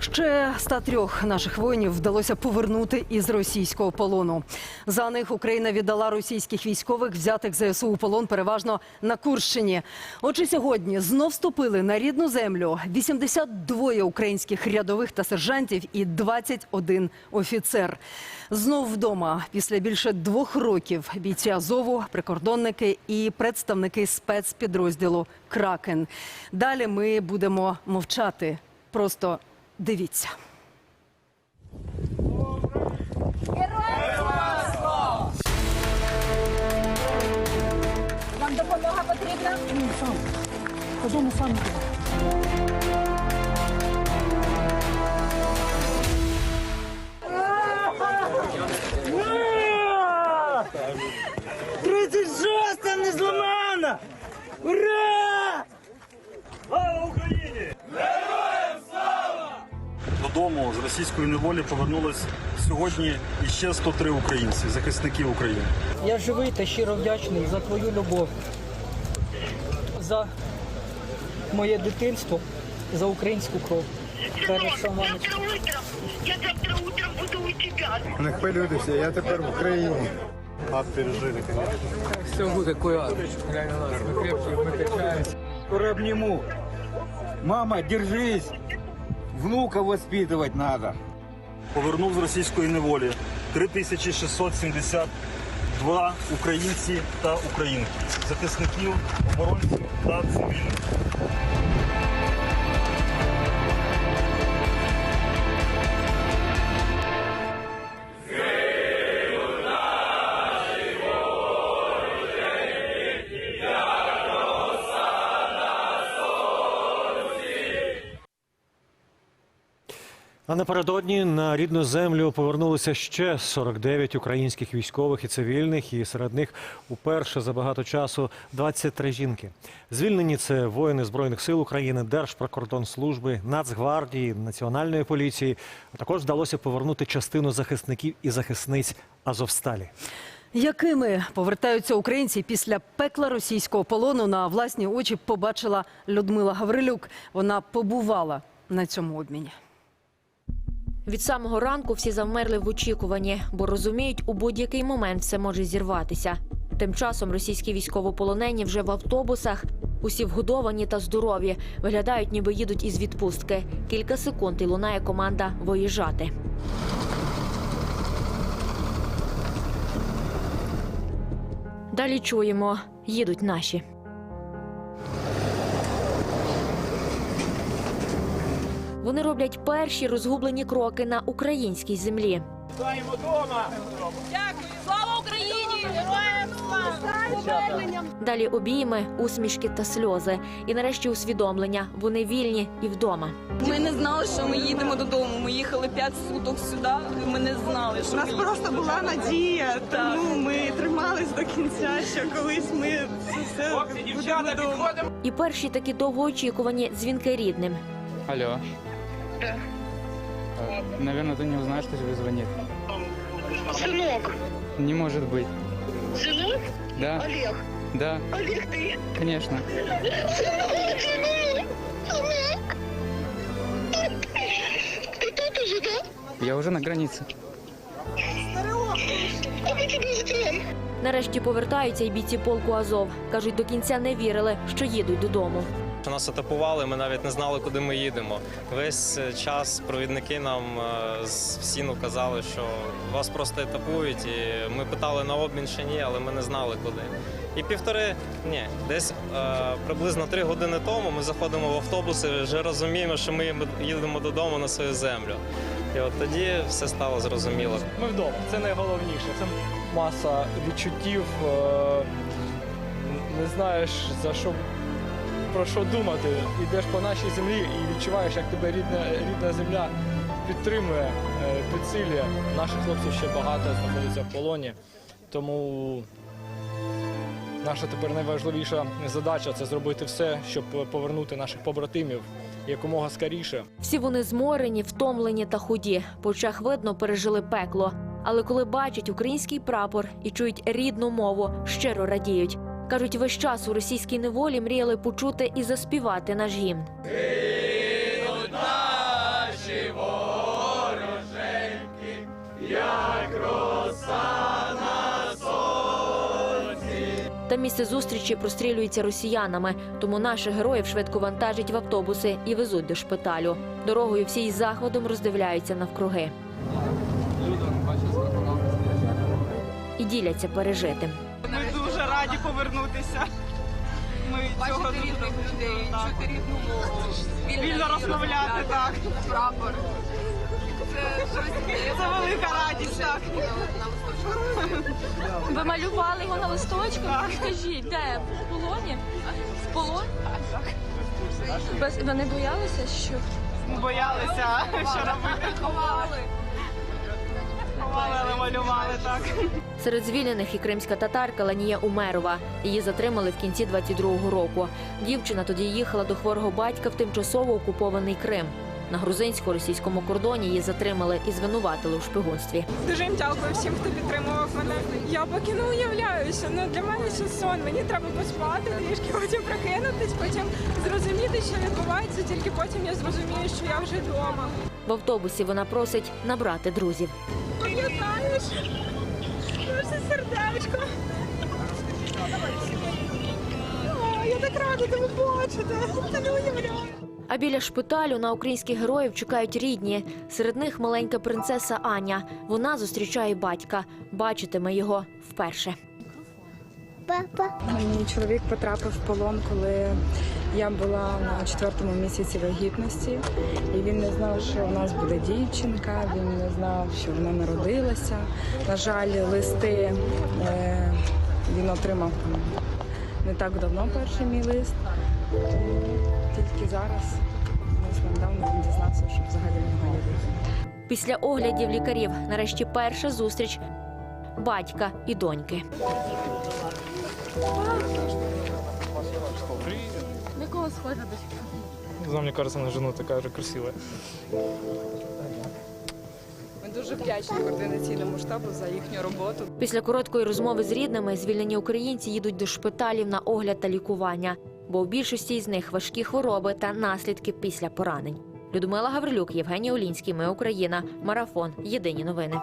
Ще 103 наших воїнів вдалося повернути із російського полону. За них Україна віддала російських військових, взятих ЗСУ у полон переважно на Курщині. Отже, сьогодні знов вступили на рідну землю 82 українських рядових та сержантів і 21 офіцер. Знов вдома після більше двох років бійці Азову, прикордонники і представники спецпідрозділу Кракен. Далі ми будемо мовчати. Просто дивіться. Вам допомога потрібна? Ходімо самі. Тридцять шоста не зламана! Ура! Додому з російської неволі повернулось сьогодні іще 103 українці, захисники України. Я живий та щиро вдячний за твою любов, за моє дитинство, за українську кров. Я завтра утром буду у тебя. Не хвилюйтеся, я тепер в Україні. Ад пережили, звісно. Все буде куя. Глянь на нас, ми крепкі, ми качаємося. Скоро обниму. Мама, держись. Внука воспитывать надо. Повернув з російської неволі 3672 українці та українки, захисників, оборонців та цивільних. А напередодні на рідну землю повернулися ще 49 українських військових і цивільних, і серед них уперше за багато часу 23 жінки. Звільнені це воїни збройних сил України, Держприкордонслужби, Нацгвардії, Національної поліції. А також вдалося повернути частину захисників і захисниць Азовсталі. Якими повертаються українці після пекла російського полону на власні очі побачила Людмила Гаврилюк. Вона побувала на цьому обміні. Від самого ранку всі завмерли в очікуванні, бо розуміють, у будь-який момент все може зірватися. Тим часом російські військовополонені вже в автобусах. Усі вгодовані та здорові, виглядають, ніби їдуть із відпустки. Кілька секунд і лунає команда виїжджати. Далі чуємо, їдуть наші. Вони роблять перші розгублені кроки на українській землі. Далі обійми, усмішки та сльози. І нарешті усвідомлення. Вони вільні і вдома. Ми не знали, що ми їдемо додому. Ми їхали 5 суток сюди. Ми не знали, що У нас ми просто була надія, тому ми тримались до кінця, що колись ми це все будемо вдома. І перші такі довгоочікувані дзвінки рідним. Алло. Да. Э, Наверное, ты не узнаешь, что тебе звонит. Сынок, Не может быть. сынок, Да, Олег, да, Олег, ты, конечно. сынок, сынок, сынок. Ты тут уже, да? Я уже на границе. А мы тебя ждем. Нарешті повертаються й бійці полку Азов. кажуть, до кінця не вірили, що їдуть додому. Нас атакували, ми навіть не знали, куди ми їдемо. Весь е, час провідники нам е, з СІНу казали, що вас просто етапують. І ми питали на обмін чи ні, але ми не знали куди. І півтори, ні, десь е, приблизно три години тому ми заходимо в автобус і вже розуміємо, що ми їдемо додому на свою землю. І от тоді все стало зрозуміло. Ми вдома. Це найголовніше. Це маса відчуттів. е, Не знаєш за що про що думати. Йдеш по нашій землі і відчуваєш, як тебе рідна, рідна земля підтримує, е, підсилює. Наших хлопців ще багато знаходиться в полоні. Тому наша тепер найважливіша задача це зробити все, щоб повернути наших побратимів якомога скоріше. Всі вони зморені, втомлені та худі. По очах видно, пережили пекло. Але коли бачать український прапор і чують рідну мову, щиро радіють. Кажуть, весь час у російській неволі мріяли почути і заспівати наш гімн. Гинуть наші вороженьки. Та місце зустрічі прострілюється росіянами, тому наших героїв швидко вантажать в автобуси і везуть до шпиталю. Дорогою всі із заходом роздивляються навкруги. І діляться пережитим. Раді повернутися. Ми цього дуже людей, так. чути рідну мову. вільно розмовляти. Так Прапор. це щось Це велика радість. Так Ви малювали його на листочках? Скажіть, де? В полоні? В полоні? Без... Ви не боялися, що боялися, що робити. ховали? Але малювали так. Серед звільнених і кримська татарка Ланія Умерова. Її затримали в кінці 22-го року. Дівчина тоді їхала до хворого батька в тимчасово окупований Крим. На грузинсько-російському кордоні її затримали і звинуватили у шпигунстві. Дуже їм дякую всім, хто підтримував мене. Я поки не уявляю, що ну, для мене ще сон. Мені треба поспати трішки, потім прокинутись, потім зрозуміти, що відбувається. Тільки потім я зрозумію, що я вже вдома. В автобусі вона просить набрати друзів. Пам'ятаєш? Наше сердечко. Я так рада тебе бачити. Та не уявляю. А біля шпиталю на українських героїв чекають рідні. Серед них маленька принцеса Аня. Вона зустрічає батька. Бачитиме його вперше. Мій чоловік потрапив в полон, коли я була на четвертому місяці вагітності, і він не знав, що у нас буде дівчинка. Він не знав, що вона народилася. На жаль, листи е, він отримав не так давно перший мій лист. Тому тільки зараз, недавно він дізнався, що взагалі в нього. Після оглядів лікарів нарешті перша зустріч батька і доньки. Не знаю, мне кажется, на жену такая же красивая. Ми дуже вдячні координаційному штабу за їхню роботу. Після короткої розмови з рідними звільнені українці їдуть до шпиталів на огляд та лікування, бо у більшості з них важкі хвороби та наслідки після поранень. Людмила Гаврилюк, Євгеній Олінський. Ми Україна. Марафон. Єдині новини.